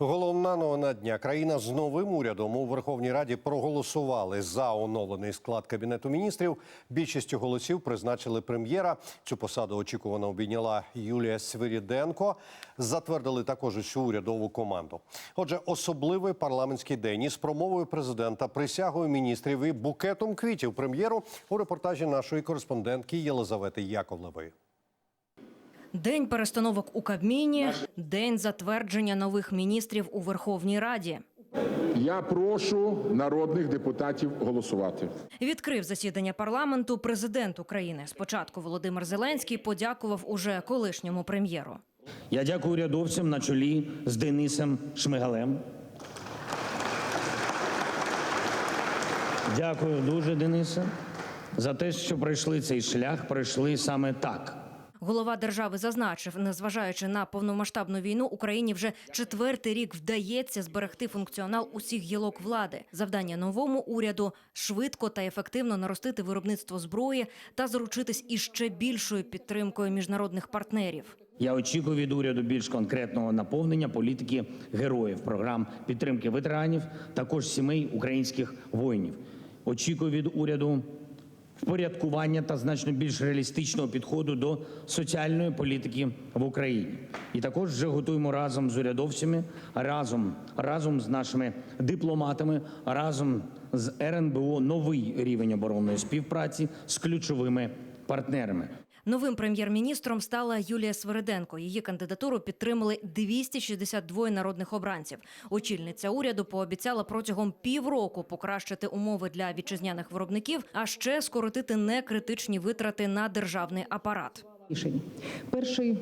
Головна новина дня. Країна з новим урядом у Верховній Раді проголосували за оновлений склад кабінету міністрів. Більшістю голосів призначили прем'єра. Цю посаду очікувано обійняла Юлія Свиріденко. Затвердили також усю урядову команду. Отже, особливий парламентський день із промовою президента, присягою міністрів і букетом квітів прем'єру у репортажі нашої кореспондентки Єлизавети Яковлевої. День перестановок у Кабміні, день затвердження нових міністрів у Верховній Раді. Я прошу народних депутатів голосувати. Відкрив засідання парламенту президент України. Спочатку Володимир Зеленський подякував уже колишньому прем'єру. Я дякую урядовцям на чолі з Денисом Шмигалем. Дякую дуже, Денисе, за те, що пройшли цей шлях, пройшли саме так. Голова держави зазначив, незважаючи на повномасштабну війну, Україні вже четвертий рік вдається зберегти функціонал усіх гілок влади. Завдання новому уряду швидко та ефективно наростити виробництво зброї та заручитись іще більшою підтримкою міжнародних партнерів. Я очікую від уряду більш конкретного наповнення політики героїв, програм підтримки ветеранів, також сімей українських воїнів. Очікую від уряду впорядкування та значно більш реалістичного підходу до соціальної політики в Україні. І також вже готуємо разом з урядовцями, разом, разом з нашими дипломатами, разом з РНБО новий рівень оборонної співпраці з ключовими партнерами. Новим прем'єр-міністром стала Юлія Свириденко. Її кандидатуру підтримали 262 народних обранців. Очільниця уряду пообіцяла протягом півроку покращити умови для вітчизняних виробників, а ще скоротити некритичні витрати на державний апарат. рішень. Перший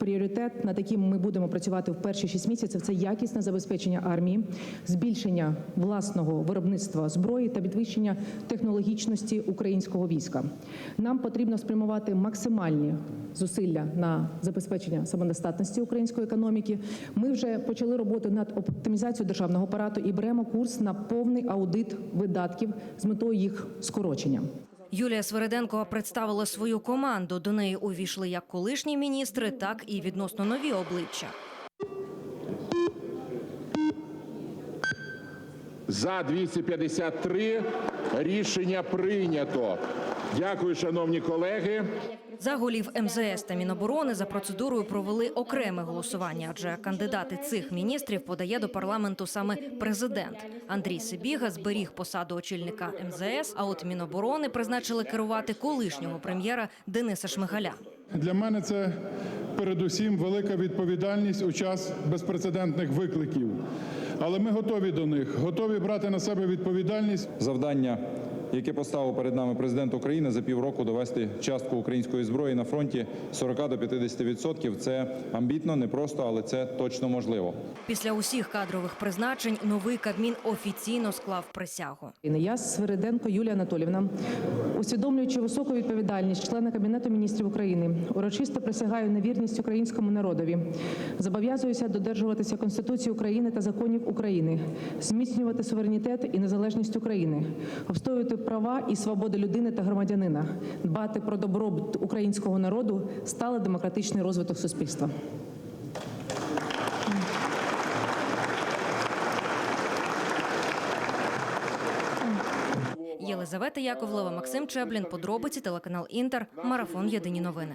пріоритет, над яким ми будемо працювати в перші шість місяців, це якісне забезпечення армії, збільшення власного виробництва зброї та підвищення технологічності українського війська. Нам потрібно спрямувати максимальні зусилля на забезпечення самодостатності української економіки. Ми вже почали роботу над оптимізацією державного апарату і беремо курс на повний аудит видатків з метою їх скорочення. Юлія Свириденко представила свою команду. До неї увійшли як колишні міністри, так і відносно нові обличчя. За 253 рішення прийнято. Дякую, шановні колеги. За голів МЗС та Міноборони за процедурою провели окреме голосування, адже кандидати цих міністрів подає до парламенту саме президент. Андрій Сибіга зберіг посаду очільника МЗС. А от Міноборони призначили керувати колишнього прем'єра Дениса Шмигаля. Для мене це передусім велика відповідальність у час безпрецедентних викликів. Але ми готові до них, готові брати на себе відповідальність. завдання, яке поставив перед нами президент України за півроку довести частку української зброї на фронті з 40 до 50 відсотків. Це амбітно, непросто, але це точно можливо. Після усіх кадрових призначень новий Кабмін офіційно склав присягу. Я Свириденко Юлія Анатолівна, усвідомлюючи високу відповідальність члена Кабінету міністрів України, урочисто присягаю на вірність українському народові. Зобов'язуюся додержуватися Конституції України та законів України, зміцнювати суверенітет і незалежність України, обстоювати права і свободи людини та громадянина, дбати про добробут українського народу, стали демократичний розвиток суспільства. Єлизавета Яковлева, Максим Чеблін, подробиці телеканал Інтер, марафон Єдині новини.